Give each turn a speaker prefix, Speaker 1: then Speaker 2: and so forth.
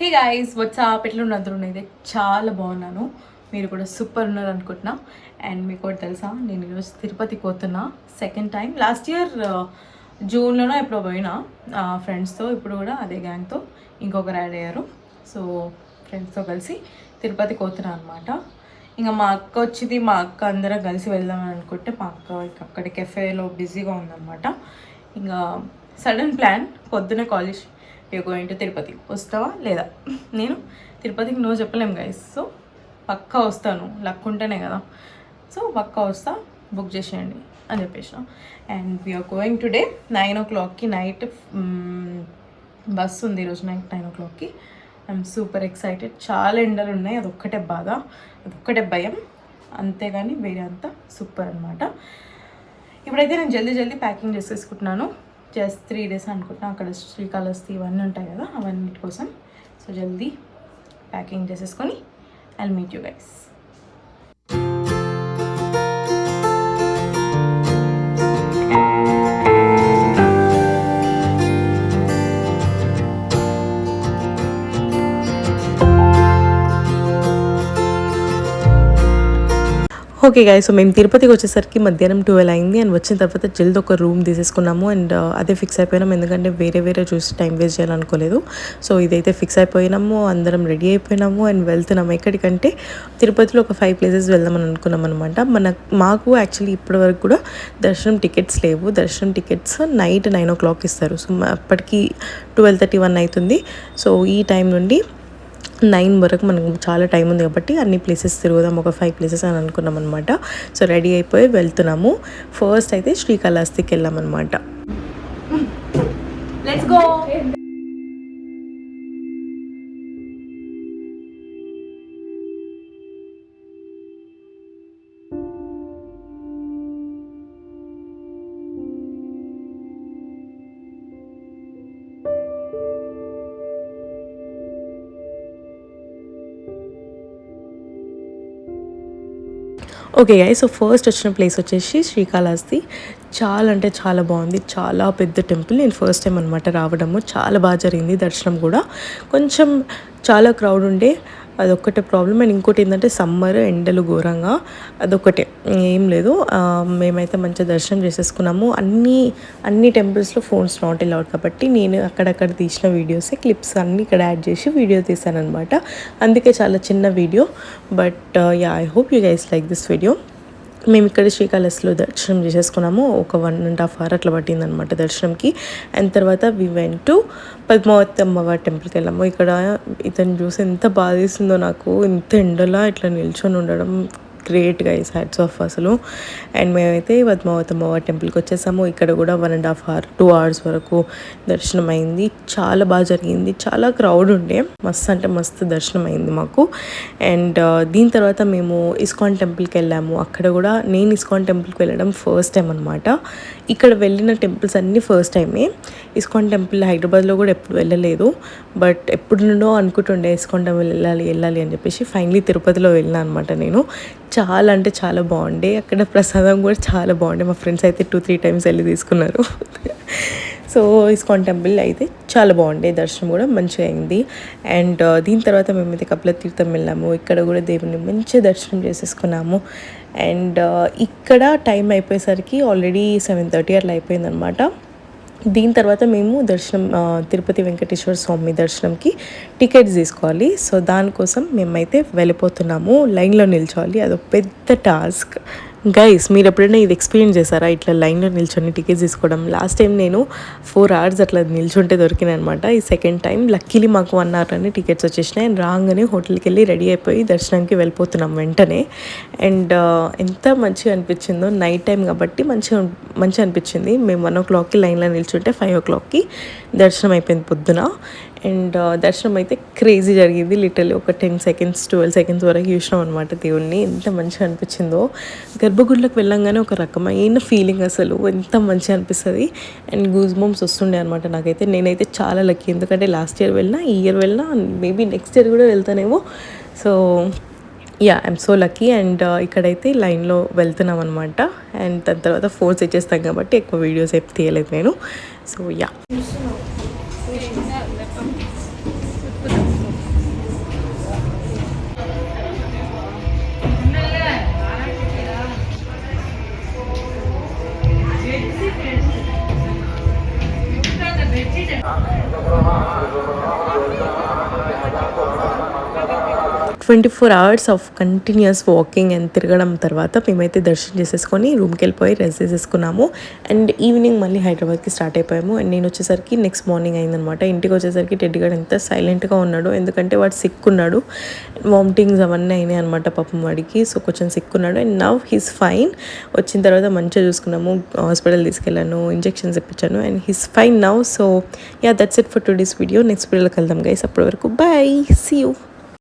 Speaker 1: Hey guys WhatsApp ఎట్లున్న అందరూ అయితే చాలా బాగున్నాను. మీరు కూడా సూపర్ ఉన్నారు అనుకుంటున్నా. అండ్ మీకు కూడా తెలుసా? నేను ఈరోజు తిరుపతికి పోతున్నా. సెకండ్ టైం లాస్ట్ ఇయర్ జూన్లోనో ఎప్పుడో పోయినా ఫ్రెండ్స్తో ఇప్పుడు కూడా అదే గ్యాంగ్తో ఇంకొకరు యాడ్ అయ్యారు. సో ఫ్రెండ్స్తో కలిసి తిరుపతికి పోతున్నా అనమాట ఇంకా మా అక్క వచ్చింది. మా అక్క అందరం కలిసి వెళ్దామని అనుకుంటే మా అక్క ఇక అక్కడ కెఫేలో బిజీగా ఉందన్నమాట. ఇంకా సడన్ ప్లాన్ పొద్దున college you going to Tirupati వస్తావా? లేదా? నేను తిరుపతికి నో చెప్పలేం గైస్ సో పక్కా వస్తాను. లక్ ఉంటేనే కదా. సో పక్కా వస్తా. బుక్ చేసేయండి అని చెప్పేసిన. And we're going today nine ఓ క్లాక్కి నైట్ బస్సు ఉంది ఈరోజు నైట్ నైన్ ఓ క్లాక్కి ఐఎమ్ సూపర్ ఎక్సైటెడ్ చాలా ఎండలు ఉన్నాయి. అదొక్కటే బాధ. అదొక్కటే భయం. అంతేగాని వేరే అంతా సూపర్ అనమాట ఇప్పుడైతే నేను జల్దీ జల్దీ ప్యాకింగ్ చేసేసుకుంటున్నాను. జస్ట్ త్రీ డేస్ అనుకుంటున్నాం. అక్కడ శ్రీకాళహస్తి ఇవన్నీ ఉంటాయి కదా అవన్నిటి కోసం. సో జల్దీ ప్యాకింగ్ చేసేసుకొని I meet you guys okay guys so మేము తిరుపతికి వచ్చేసరికి మధ్యాహ్నం ట్వెల్వ్ అయింది అండ్ వచ్చిన తర్వాత జల్ది ఒక రూమ్ తీసేసుకున్నాము అండ్ uh, అదే ఫిక్స్ అయిపోయినాం ఎందుకంటే వేరే వేరే చూసి టైం వేస్ట్ చేయాలనుకోలేదు. సో ఇదైతే ఫిక్స్ అయిపోయినాము అందరం రెడీ అయిపోయినాము అండ్ వెళ్తున్నాము. ఎక్కడికంటే తిరుపతిలో ఒక ఫైవ్ ప్లేసెస్ వెళ్దామని అనుకున్నాం అనమాట మన మాకు యాక్చువల్లీ ఇప్పటి వరకు కూడా దర్శనం టికెట్స్ లేవు. దర్శనం tickets night nine o'clock ఇస్తారు సో అప్పటికి ట్వెల్వ్ థర్టీ వన్ అవుతుంది. సో ఈ టైం నుండి నైన్ వరకు మనకు చాలా టైం ఉంది కాబట్టి అన్ని ప్లేసెస్ తిరుగుదాం ఒక ఫైవ్ ప్లేసెస్ అని అనుకున్నాం అనమాట సో రెడీ అయిపోయి వెళ్తున్నాము. ఫస్ట్ అయితే శ్రీకాళహస్తికి వెళ్ళామన్నమాట. Hmm. Okay guys so first వచ్చిన ప్లేస్ వచ్చేసి శ్రీకాళహస్తి. చాలా అంటే చాలా బాగుంది. చాలా పెద్ద టెంపుల్ నేను ఫస్ట్ టైం అనమాట రావడము. చాలా బాగా జరిగింది దర్శనం కూడా. కొంచెం చాలా క్రౌడ్ ఉండే. అదొక్కటే ప్రాబ్లం అండ్ ఇంకోటి ఏంటంటే సమ్మర్ ఎండలు ఘోరంగా. అదొక్కటే. ఏం లేదు. మేమైతే మంచిగా దర్శనం చేసేసుకున్నాము. అన్ని అన్ని టెంపుల్స్లో ఫోన్స్ నాట్ అలౌడ్ కాబట్టి నేను అక్కడక్కడ తీసిన వీడియోసే క్లిప్స్ అన్నీ ఇక్కడ యాడ్ చేసి వీడియో తీసాను అనమాట అందుకే చాలా చిన్న video but yeah I hope you guys like this video మేము ఇక్కడ శ్రీకాళహస్తిలో దర్శనం చేసేసుకున్నాము. ఒక వన్ అండ్ హాఫ్ అవర్ అట్లా పట్టింది అనమాట దర్శనంకి. అండ్ తర్వాత వి వెంట్ టు పద్మావతి అమ్మవారి టెంపుల్కి వెళ్ళాము. ఇక్కడ ఇతను చూసి ఎంత బాధేసిందో నాకు ఇంత ఎండలా ఇట్లా నిల్చొని ఉండడం గ్రేట్ గైస్ హ్యాట్స్ ఆఫ్ అసలు. అండ్ మేమైతే పద్మావతి అమ్మవారి టెంపుల్కి వచ్చేసాము. ఇక్కడ కూడా one and half hour two hours వరకు దర్శనం అయింది చాలా బాగా జరిగింది. చాలా క్రౌడ్ ఉండే. మస్తు అంటే మస్తు దర్శనం అయింది మాకు అండ్ uh, దీని తర్వాత మేము ఇస్కాన్ టెంపుల్కి వెళ్ళాము. అక్కడ కూడా నేను ఇస్కాన్ టెంపుల్కి వెళ్ళడం ఫస్ట్ టైం అనమాట ఇక్కడ వెళ్ళిన టెంపుల్స్ అన్నీ ఫస్ట్ టైమే ఇస్కాన్ టెంపుల్ హైదరాబాద్లో కూడా ఎప్పుడు వెళ్ళలేదు. బట్ ఎప్పుడు నుండో అనుకుంటుండే ఇస్కాన్ టెంపుల్ వెళ్ళాలి వెళ్ళాలి అని చెప్పేసి ఫైనలీ తిరుపతిలో వెళ్ళినా అనమాట నేను. చాలా అంటే చాలా బాగుండే. అక్కడ ప్రసాదం కూడా చాలా బాగుండే. మా ఫ్రెండ్స్ అయితే టూ త్రీ టైమ్స్ వెళ్ళి తీసుకున్నారు. సో ఇస్కాన్ టెంపుల్ అయితే చాలా బాగుండే దర్శనం కూడా మంచిగా అయింది. అండ్ uh, దీని తర్వాత మేమైతే కపిల తీర్థం వెళ్ళాము. ఇక్కడ కూడా దేవుని మంచిగా దర్శనం చేసేసుకున్నాము. అండ్ uh, ఇక్కడ టైం అయిపోయేసరికి ఆల్రెడీ సెవెన్ థర్టీ అట్లా అయిపోయిందనమాట దీని తర్వాత మేము దర్శనం uh, తిరుపతి వెంకటేశ్వర స్వామి దర్శనంకి టికెట్స్ తీసుకోవాలి. సో దానికోసం మేమైతే వెళ్ళిపోతున్నాము. లైన్లో నిల్చోవాలి. అదొక పెద్ద టాస్క్. గైస్ మీరు ఎప్పుడైనా ఇది ఎక్స్పీరియన్స్ చేశారా? ఇట్లా లైన్లో నిల్చొని టికెట్స్ తీసుకోవడం. లాస్ట్ టైం నేను ఫోర్ అవర్స్ అట్లా నిల్చుంటే దొరికినాయి అనమాట ఈ సెకండ్ టైం లక్కీలీ మాకు వన్ అవర్ అని టికెట్స్ వచ్చేసినాయి. అండ్ రాగానే హోటల్కి వెళ్ళి రెడీ అయిపోయి దర్శనానికి వెళ్ళిపోతున్నాం వెంటనే. అండ్ uh, ఎంత మంచిగా అనిపించిందో నైట్ టైం కాబట్టి మంచిగా మంచిగా అనిపించింది. మేము వన్ ఓ క్లాక్కి లైన్లో నిల్చుంటే ఫైవ్ ఓ క్లాక్కి దర్శనం అయిపోయింది పొద్దున. అండ్ దర్శనం అయితే క్రేజీ జరిగింది. లిటరల్లీ ఒక టెన్ సెకండ్స్ ట్వెల్వ్ సెకండ్స్ వరకు చూసినాం అనమాట దేవుణ్ణి. ఎంత మంచిగా అనిపించిందో. గర్భగుడిలోకి వెళ్ళంగానే ఒక రకమైన ఫీలింగ్ అసలు. ఎంత మంచిగా అనిపిస్తుంది. అండ్ గూజ్ మోమ్స్ వస్తుండే అనమాట నాకైతే. నేనైతే చాలా లక్కీ ఎందుకంటే లాస్ట్ ఇయర్ వెళ్ళినా ఈ ఇయర్ వెళ్ళినా మేబీ నెక్స్ట్ ఇయర్ కూడా వెళ్తానేమో. So yeah I'm so lucky and ఇక్కడైతే లైన్లో వెళ్తున్నాం అనమాట అండ్ దాని తర్వాత ఫోన్స్ ఇచ్చేస్తాం కాబట్టి ఎక్కువ వీడియోస్ ఏం తీయలేదు నేను. So yeah twenty four hours of continuous walking and తిరగడం తర్వాత మేమైతే దర్శనం చేసేసుకొని రూమ్కి వెళ్ళిపోయి రెస్ట్ చేసేసుకున్నాము. అండ్ ఈవినింగ్ మళ్ళీ హైదరాబాద్కి స్టార్ట్ అయిపోయాము. అండ్ నేను వచ్చేసరికి నెక్స్ట్ మార్నింగ్ అయిందనమాట ఇంటికి వచ్చేసరికి టెడ్డి గారు ఎంత సైలెంట్గా ఉన్నాడు ఎందుకంటే వాడు సిక్ ఉన్నాడు వామిటింగ్స్ అవన్నీ అయినాయి అనమాట పాపం వాడికి. సో కొంచెం సిక్ ఉన్నాడు అండ్ నవ్ హీస్ ఫైన్. వచ్చిన తర్వాత మంచిగా చూసుకున్నాము. హాస్పిటల్ తీసుకెళ్ళాను. Injections ఇప్పించాను and he's fine now so yeah that's it for today's video. Next వీడియోలోకి వెళ్దాం గైస్. అప్పటి వరకు బాయ్. See you.